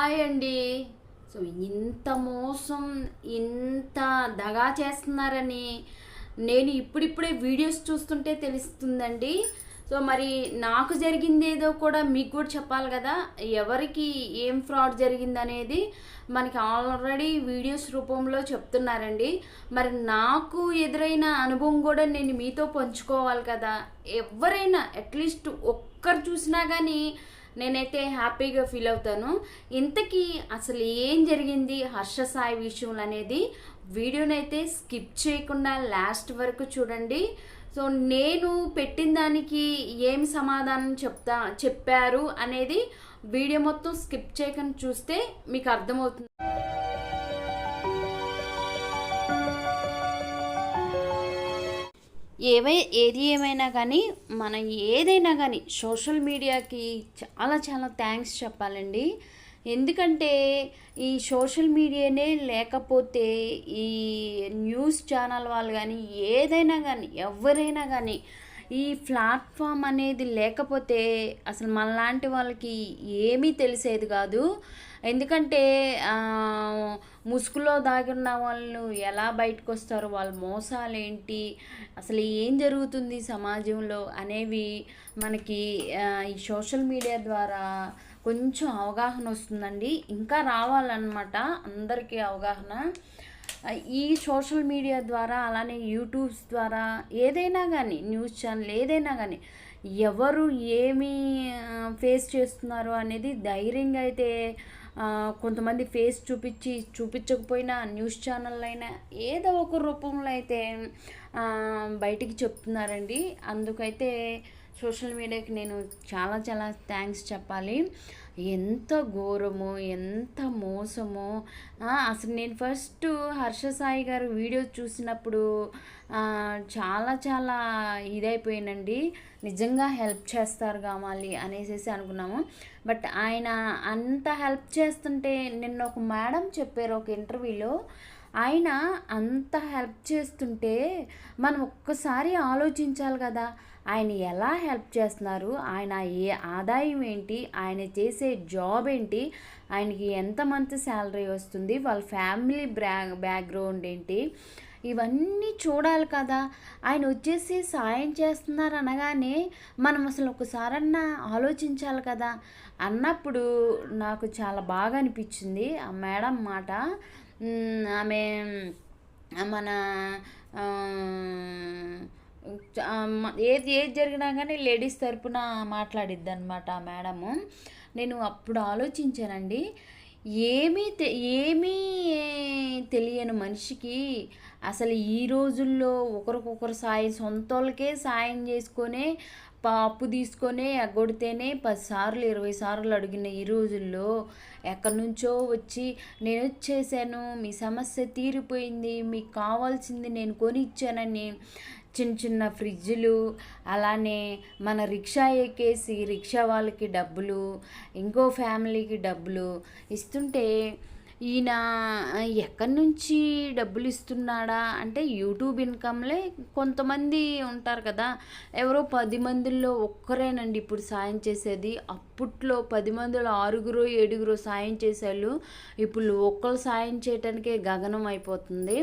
Hi అండి. So ఇంత మోసం ఇంత దగా చేస్తున్నారని నేను ఇప్పుడిప్పుడే వీడియోస్ చూస్తుంటే తెలుస్తుందండి. సో మరి నాకు జరిగింది ఏదో కూడా మీకు కూడా చెప్పాలి కదా. ఎవరికి ఏం ఫ్రాడ్ జరిగిందనేది మనకి ఆల్రెడీ వీడియోస్ రూపంలో చెప్తున్నారండి. మరి నాకు ఎదురైన అనుభవం కూడా నేను మీతో పంచుకోవాలి కదా. ఎవరైనా అట్లీస్ట్ ఒక్కరు చూసినా కానీ నేనైతే హ్యాపీగా ఫీల్ అవుతాను. ఇంతకీ అసలు ఏం జరిగింది హర్ష సాయి విషయంలో అనేది వీడియోనైతే స్కిప్ చేయకుండా లాస్ట్ వరకు చూడండి. సో నేను పెట్టిన దానికి ఏం సమాధానం చెప్తా చెప్పారు అనేది వీడియో మొత్తం స్కిప్ చేయకుండా చూస్తే మీకు అర్థమవుతుంది. ఏవై ఏది ఏమైనా కానీ మనం ఏదైనా కానీ సోషల్ మీడియాకి చాలా చాలా థ్యాంక్స్ చెప్పాలండి. ఎందుకంటే ఈ సోషల్ మీడియానే లేకపోతే ఈ న్యూస్ ఛానల్ వాళ్ళు కానీ ఏదైనా కానీ ఎవరైనా కానీ ఈ ప్లాట్ఫామ్ అనేది లేకపోతే అసలు మనలాంటి వాళ్ళకి ఏమీ తెలిసేది కాదు. ఎందుకంటే ముసుగులో దాగిన వాళ్ళు ఎలా బయటకు వస్తారు వాళ్ళ మోసాలు ఏంటి అసలు ఏం జరుగుతుంది సమాజంలో అనేవి మనకి ఈ సోషల్ మీడియా ద్వారా కొంచెం అవగాహన వస్తుందండి. ఇంకా రావాలన్నమాట. అందరికీ అవగాహన. ఈ సోషల్ మీడియా ద్వారా అలానే యూట్యూబ్స్ ద్వారా ఏదైనా కానీ న్యూస్ ఛానల్ ఏదైనా కానీ ఎవరు ఏమి ఫేస్ చేస్తున్నారు అనేది ధైర్యంగా అయితే కొంతమంది ఫేస్ చూపించి చూపించకపోయినా న్యూస్ ఛానల్ అయినా ఏదో ఒక రూపంలో అయితే బయటికి చెప్తున్నారండి. అందుకైతే సోషల్ మీడియాకి నేను చాలా చాలా థ్యాంక్స్ చెప్పాలి. ఎంత ఘోరము ఎంత మోసము. అసలు నేను ఫస్ట్ హర్ష సాయి గారు వీడియో చూసినప్పుడు చాలా చాలా ఇదైపోయానండి నిజంగా హెల్ప్ చేస్తారు కావాలి అనేసి అనుకున్నాము. బట్ ఆయన అంత హెల్ప్ చేస్తుంటే నిన్న ఒక మేడం చెప్పారు ఒక ఇంటర్వ్యూలో ఆయన అంత హెల్ప్ చేస్తుంటే మనం ఒక్కసారి ఆలోచించాలి కదా. ఆయన ఎలా హెల్ప్ చేస్తున్నారు? ఆయన ఏ ఆదాయం ఏంటి? ఆయన చేసే జాబ్ ఏంటి? ఆయనకి ఎంత మంత్ శాలరీ వస్తుంది? వాళ్ళ ఫ్యామిలీ బ్రా బ్యాక్గ్రౌండ్ ఏంటి? ఇవన్నీ చూడాలి కదా. ఆయన వచ్చేసి సాయం చేస్తున్నారు అనగానే మనం అసలు ఒకసారన్నా ఆలోచించాలి కదా. అన్నప్పుడు నాకు చాలా బాగా అనిపించింది ఆ మేడం మాట. ఆమె మన ఏది ఏది జరిగినా కానీ లేడీస్ తరపున మాట్లాడిద్ది అనమాట ఆ మేడము. నేను అప్పుడు ఆలోచించానండి ఏమీ ఏమీ తెలియని మనిషికి అసలు ఈ రోజుల్లో ఒకరికొకరు సాయం సొంతోళ్ళకే సాయం చేసుకొనే అప్పు తీసుకొని ఎగ్గొడితేనే పదిసార్లు ఇరవై సార్లు అడిగిన ఈ రోజుల్లో ఎక్కడి నుంచో వచ్చి నేను వచ్చేసాను మీ సమస్య తీరిపోయింది మీకు కావాల్సింది నేను కొని ఇచ్చానని చిన్న చిన్న ఫ్రిడ్జ్లు అలానే మన రిక్షా ఎక్కేసి రిక్షా వాళ్ళకి డబ్బులు ఇంకో ఫ్యామిలీకి డబ్బులు ఇస్తుంటే ఈయన ఎక్కడి నుంచి డబ్బులు ఇస్తున్నాడా? అంటే యూట్యూబ్ ఇన్కమ్లే కొంతమంది ఉంటారు కదా. ఎవరో పది మందిలో ఒక్కరేనండి ఇప్పుడు సాయం చేసేది. అప్పట్లో పది మందిలో ఆరుగురు ఏడుగురు సాయం చేసేవాళ్ళు. ఇప్పుడు ఒక్కరు సాయం చేయటానికే గగనం అయిపోతుంది.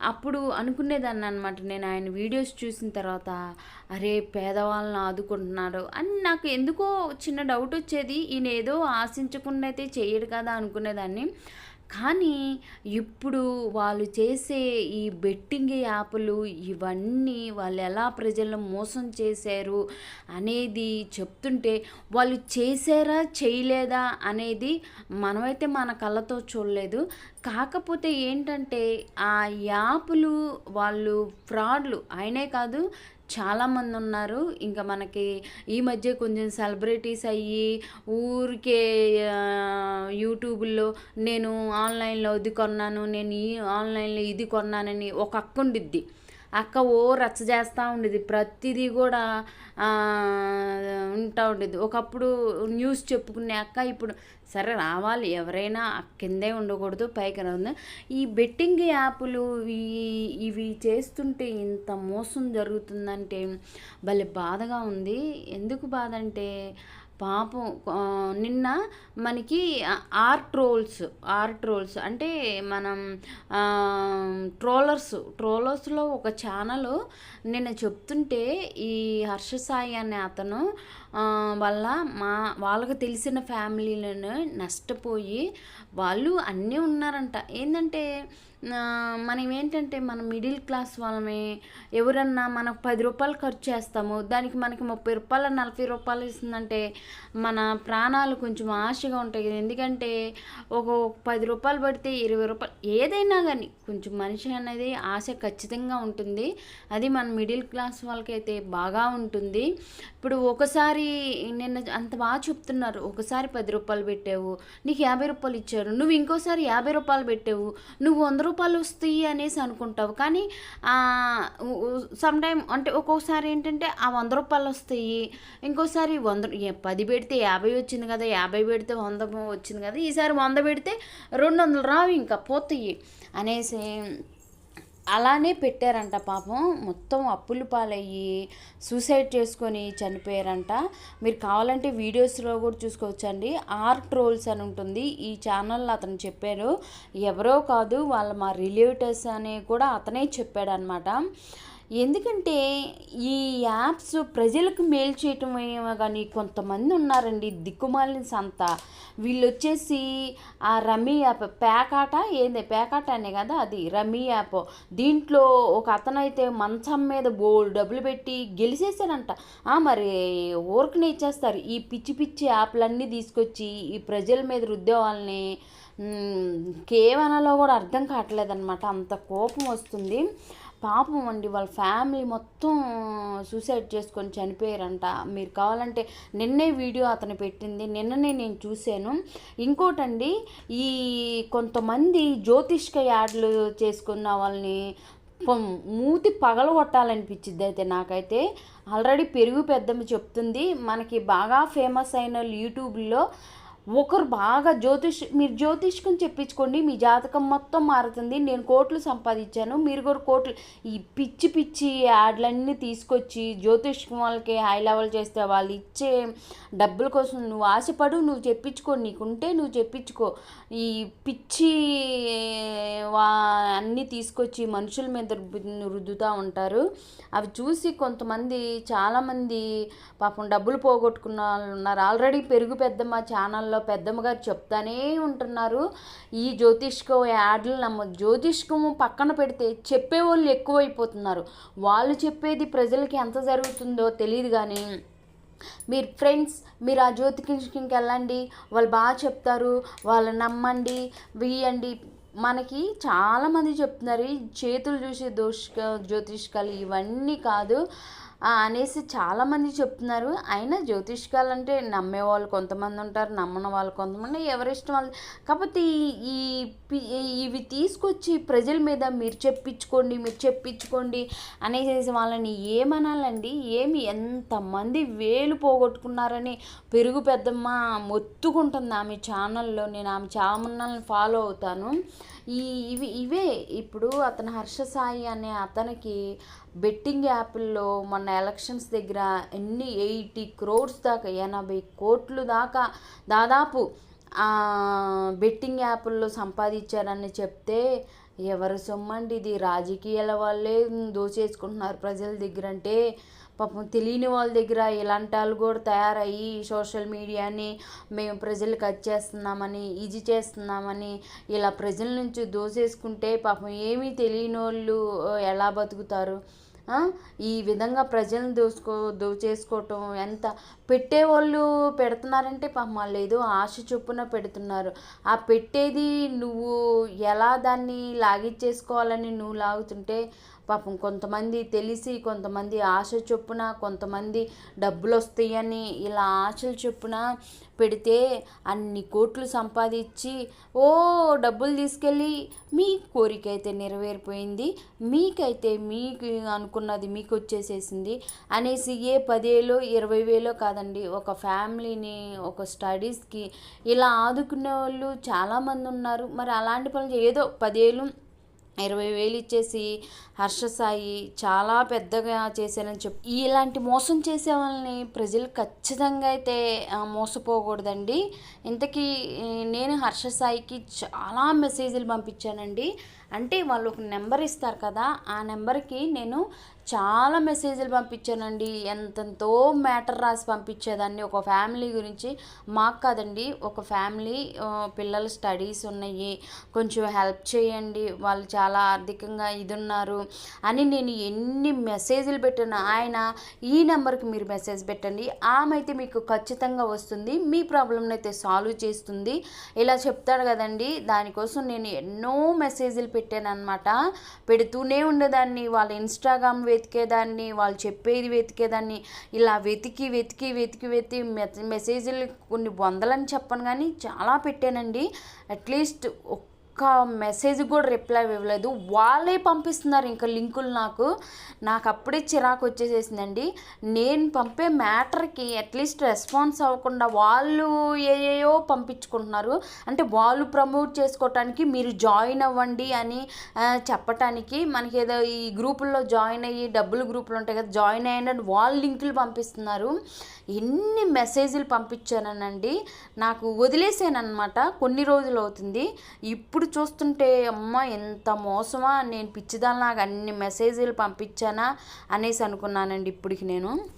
అప్పుడు అనుకునేదాన్ని అనమాట నేను ఆయన వీడియోస్ చూసిన తర్వాత అరే పేదవాళ్ళని ఆదుకుంటున్నారు అని నాకు ఎందుకో చిన్న డౌట్ వచ్చేది. ఈయన ఏదో ఆశించకుండా అయితే చేయడు కదా అనుకునేదాన్ని. కానీ ఇప్పుడు వాళ్ళు చేసే ఈ బెట్టింగ్ యాప్లు ఇవన్నీ వాళ్ళు ఎలా ప్రజలను మోసం చేశారు అనేది చెప్తుంటే వాళ్ళు చేశారా చేయలేదా అనేది మనమైతే మన కళ్ళతో చూడలేదు. కాకపోతే ఏంటంటే ఆ యాప్లు వాళ్ళు ఫ్రాడ్లు ఆయనే కాదు చాలామంది ఉన్నారు ఇంకా మనకి ఈ మధ్య కొంచెం సెలబ్రిటీస్ అయ్యి ఊరికే యూట్యూబ్లో నేను ఆన్లైన్లో ఇది కొన్నాను నేను ఈ ఆన్లైన్లో ఇది కొన్నానని ఒక అక్క ఉండిద్ది. అక్క ఓ రచ్చ చేస్తూ ఉండేది. ప్రతిదీ కూడా ఉంటా ఉండేది. ఒకప్పుడు న్యూస్ చెప్పుకునే అక్క ఇప్పుడు సరే రావాలి. ఎవరైనా కిందే ఉండకూడదు పైకి ఉంది ఈ బెట్టింగ్ యాప్లు ఈ ఇవి చేస్తుంటే ఇంత మోసం జరుగుతుందంటే భలే బాధగా ఉంది. ఎందుకు బాధ అంటే పాపం నిన్న మనకి ఆర్ట్ రోల్స్ ఆర్ట్ రోల్స్ అంటే మనం ట్రోలర్స్ ట్రోలర్స్లో ఒక ఛానల్ నిన్న చెప్తుంటే ఈ హర్ష సాయి అనే అతను వల్ల మా వాళ్ళకు తెలిసిన ఫ్యామిలీలను నష్టపోయి వాళ్ళు అన్నీ ఉన్నారంట. ఏంటంటే మనం ఏంటంటే మనం మిడిల్ క్లాస్ వాళ్ళమే ఎవరన్నా మనకు పది రూపాయలు ఖర్చు చేస్తాము దానికి మనకి ముప్పై రూపాయలు నలభై రూపాయలు ఇస్తుందంటే మన ప్రాణాలు కొంచెం ఆశగా ఉంటాయి కదా. ఎందుకంటే ఒక పది రూపాయలు పడితే ఇరవై రూపాయలు ఏదైనా కానీ కొంచెం మనిషి అనేది ఆశ ఖచ్చితంగా ఉంటుంది. అది మన మిడిల్ క్లాస్ వాళ్ళకైతే బాగా ఉంటుంది. ఇప్పుడు ఒకసారి నిన్న అంత బాగా చెప్తున్నారు ఒకసారి పది రూపాయలు పెట్టావు నీకు యాభై రూపాయలు ఇచ్చారు నువ్వు ఇంకోసారి యాభై రూపాయలు పెట్టావు నువ్వు వంద రూపాయలు వస్తాయి అనేసి అనుకుంటావు. కానీ సమ్ టైం అంటే ఒక్కొక్కసారి ఏంటంటే ఆ వంద రూపాయలు వస్తాయి. ఇంకోసారి వంద పది పెడితే యాభై వచ్చింది కదా యాభై పెడితే వంద వచ్చింది కదా ఈసారి వంద పెడితే రెండు వందలు రావు ఇంకా పోతాయి అనేసి అలానే పెట్టారంట పాపం. మొత్తం అప్పులు పాలయ్యి సూసైడ్ చేసుకొని చనిపోయారంట. మీరు కావాలంటే వీడియోస్లో కూడా చూసుకోవచ్చండి. ఆర్ట్ రోల్స్ అని ఉంటుంది. ఈ ఛానల్లో అతను చెప్పారు ఎవరో కాదు వాళ్ళ మా రిలేటివ్స్ అని కూడా అతనే చెప్పాడనమాట ఎందుకంటే ఈ యాప్స్ ప్రజలకు మేలు చేయటం ఏమో కానీ కొంతమంది ఉన్నారండి దిక్కుమాలిన సంత. వీళ్ళు వచ్చేసి ఆ రమ్మీ యాప్ పేకాట ఏంది? పేకాట అనే కదా అది రమ్మీ యాప్. దీంట్లో ఒక అతనైతే మంచం మీద బోల్డ్ డబ్బులు పెట్టి గెలిచేశారంట మరి ఊరికనే ఇచ్చేస్తారు. ఈ పిచ్చి పిచ్చి యాప్లన్నీ తీసుకొచ్చి ఈ ప్రజల మీద రుద్దే కేవనలో కేవనాలో కూడా అర్థం కావట్లేదన్నమాట. అంత కోపం వస్తుంది. పాపం అండి వాళ్ళ ఫ్యామిలీ మొత్తం సూసైడ్ చేసుకొని చనిపోయారంట. మీరు కావాలంటే నిన్నే వీడియో అతను పెట్టింది నిన్ననే నేను చూశాను. ఇంకోటండి ఈ కొంతమంది జ్యోతిష్క యాడ్లు చేసుకున్న వాళ్ళని మూతి పగలగొట్టాలనిపించింది అయితే నాకైతే. ఆల్రెడీ పెరుగు పెద్దమ్మ చెప్తుంది మనకి బాగా ఫేమస్ అయిన వాళ్ళు యూట్యూబ్లో ఒకరు బాగా జ్యోతిష్ మీరు జ్యోతిష్కం చెప్పించుకోండి మీ జాతకం మొత్తం మారుతుంది నేను కోట్లు సంపాదించాను మీరు కూడా కోట్లు ఈ పిచ్చి పిచ్చి యాడ్లన్నీ తీసుకొచ్చి జ్యోతిష్కం వాళ్ళకి హై లెవెల్ చేస్తే వాళ్ళు ఇచ్చే డబ్బుల కోసం నువ్వు ఆశపడు నువ్వు చెప్పించుకో నీకుంటే నువ్వు చెప్పించుకో. ఈ పిచ్చి వా అన్నీ తీసుకొచ్చి మనుషుల మీద రుద్దుతూ ఉంటారు. అవి చూసి కొంతమంది చాలామంది పాపం డబ్బులు పోగొట్టుకున్న వాళ్ళు ఉన్నారు ఆల్రెడీ పెరుగు పెద్దమ్మ ఛానల్లో పెద్దమ్మ గారు చెప్తానే ఉంటున్నారు. ఈ జ్యోతిష్కం యాడ్లు నమ్మ జ్యోతిష్కము పక్కన పెడితే చెప్పేవాళ్ళు ఎక్కువైపోతున్నారు. వాళ్ళు చెప్పేది ప్రజలకి ఎంత జరుగుతుందో తెలియదు కానీ మీరు ఫ్రెండ్స్ మీరు ఆ జ్యోతిష్కి వెళ్ళండి వాళ్ళు బాగా చెప్తారు వాళ్ళు నమ్మండి వీయండి. మనకి చాలామంది చెప్తున్నారు చేతులు చూసే దోష జ్యోతిష్కాలు ఇవన్నీ కాదు. అనేసి చాలామంది చెప్తున్నారు. అయినా జ్యోతిష్కాలు అంటే నమ్మేవాళ్ళు కొంతమంది ఉంటారు నమ్మని వాళ్ళు కొంతమంది ఎవరిష్టం వాళ్ళు. కాకపోతే ఈ- ఈ పి- ఇవి తీసుకొచ్చి ప్రజల మీద మీరు చెప్పించుకోండి మీరు చెప్పించుకోండి అనేసి వాళ్ళని ఏమనాలండి? ఏమి ఎంతమంది వేలు పోగొట్టుకున్నారని పెరుగు పెద్దమ్మ మొత్తుకుంటుంది ఆమె ఛానల్లో. నేను ఆమె ఛానల్ని ఫాలో అవుతాను. ఈ ఇవి ఇవే. ఇప్పుడు అతను హర్ష సాయి అనే అతనికి బెట్టింగ్ యాప్ల్లో మొన్న ఎలక్షన్స్ దగ్గర ఎన్ని ఎయిటీ క్రోడ్స్ దాకా ఎనభై కోట్లు దాకా దాదాపు బెట్టింగ్ యాప్ల్లో సంపాదించారని చెప్తే ఎవరు సొమ్మండి ఇది? రాజకీయాల వాళ్ళే దోచేసుకుంటున్నారు ప్రజల దగ్గర అంటే పాపం తెలియని వాళ్ళ దగ్గర ఇలాంటి వాళ్ళు కూడా తయారయ్యి సోషల్ మీడియాని మేము ప్రజలకు కట్ చేస్తున్నామని ఇది చేస్తున్నామని ఇలా ప్రజల నుంచి దోసేసుకుంటే పాపం ఏమీ తెలియని వాళ్ళు ఎలా బతుకుతారు? ఈ విధంగా ప్రజలను దోసుకో దోచేసుకోవటం ఎంత పెట్టేవాళ్ళు పెడుతున్నారంటే పాపం వాళ్ళు ఏదో ఆశ చొప్పున పెడుతున్నారు. ఆ పెట్టేది నువ్వు ఎలా దాన్ని లాగిచ్చేసుకోవాలని నువ్వు లాగుతుంటే పాపం కొంతమంది తెలిసి కొంతమంది ఆశ చొప్పున కొంతమంది డబ్బులు వస్తాయని ఇలా ఆశలు చొప్పున పెడితే అన్ని కోట్లు సంపాదించి ఓ డబ్బులు తీసుకెళ్ళి మీ కోరిక అయితే నెరవేరిపోయింది మీకైతే మీకు అనుకున్నది మీకు వచ్చేసేసింది అనేసి ఏ పదేలో ఇరవై వేలో కాదండి ఒక ఫ్యామిలీని ఒక స్టడీస్కి ఇలా ఆదుకునే వాళ్ళు చాలామంది ఉన్నారు. మరి అలాంటి పనులు ఏదో పదేళ్ళు ఇరవై వేలు ఇచ్చేసి హర్ష సాయి చాలా పెద్దగా చేశానని చెప్పి ఇలాంటి మోసం చేసే వాళ్ళని ప్రజలు ఖచ్చితంగా అయితే మోసపోకూడదండి. ఇంతకీ నేను హర్ష సాయికి చాలా మెసేజ్లు పంపించానండి. అంటే వాళ్ళు ఒక నెంబర్ ఇస్తారు కదా ఆ నెంబర్కి నేను చాలా మెసేజ్లు పంపించానండి. ఎంతెంతో మ్యాటర్ రాసి పంపించేదాన్ని. ఒక ఫ్యామిలీ గురించి మాకు కాదండి ఒక ఫ్యామిలీ పిల్లల స్టడీస్ ఉన్నాయి. కొంచెం హెల్ప్ చేయండి. వాళ్ళు చాలా ఆర్థికంగా ఇది ఉన్నారు అని నేను ఎన్ని మెసేజ్లు పెట్టాను ఆయన ఈ నెంబర్కి మీరు మెసేజ్ పెట్టండి. ఆమె అయితే మీకు ఖచ్చితంగా వస్తుంది. మీ ప్రాబ్లమ్ని అయితే సాల్వ్ చేస్తుంది. ఇలా చెప్తాడు కదండి. దానికోసం నేను ఎన్నో మెసేజ్లు పెట్టాను అనమాట పెడుతూనే ఉండేదాన్ని. వాళ్ళ ఇన్స్టాగ్రామ్ వెతికేదాన్ని వాళ్ళు చెప్పేది వెతికేదాన్ని ఇలా వెతికి వెతికి వెతికి వెతికి మె- మెసేజ్లు కొన్ని వందలని చెప్పను కానీ చాలా పెట్టానండి. అట్లీస్ట్ ఒక్క మెసేజ్ కూడా రిప్లై ఇవ్వలేదు. వాళ్ళే పంపిస్తున్నారు ఇంకా లింకులు నాకు. నాకు అప్పుడే చిరాకు వచ్చేసేసిందండి. నేను పంపే మ్యాటర్కి అట్లీస్ట్ రెస్పాన్స్ అవ్వకుండా వాళ్ళు ఏయో పంపించుకుంటున్నారు. అంటే వాళ్ళు ప్రమోట్ చేసుకోవటానికి మీరు జాయిన్ అవ్వండి అని చెప్పటానికి మనకి ఏదో ఈ గ్రూపుల్లో జాయిన్ అయ్యి డబ్బులు గ్రూపులు ఉంటాయి కదా జాయిన్ అయ్యండి అని వాళ్ళు లింకులు పంపిస్తున్నారు. ఎన్ని మెసేజ్లు పంపించానండి నాకు వదిలేసాను అనమాట కొన్ని రోజులు అవుతుంది. ఇప్పుడు చూస్తుంటే అమ్మ ఎంత మోసమా నేను పిచ్చిదాన్ని నాకు అన్ని మెసేజ్లు పంపించానా అనేసి అనుకున్నానండి ఇప్పటికి నేను.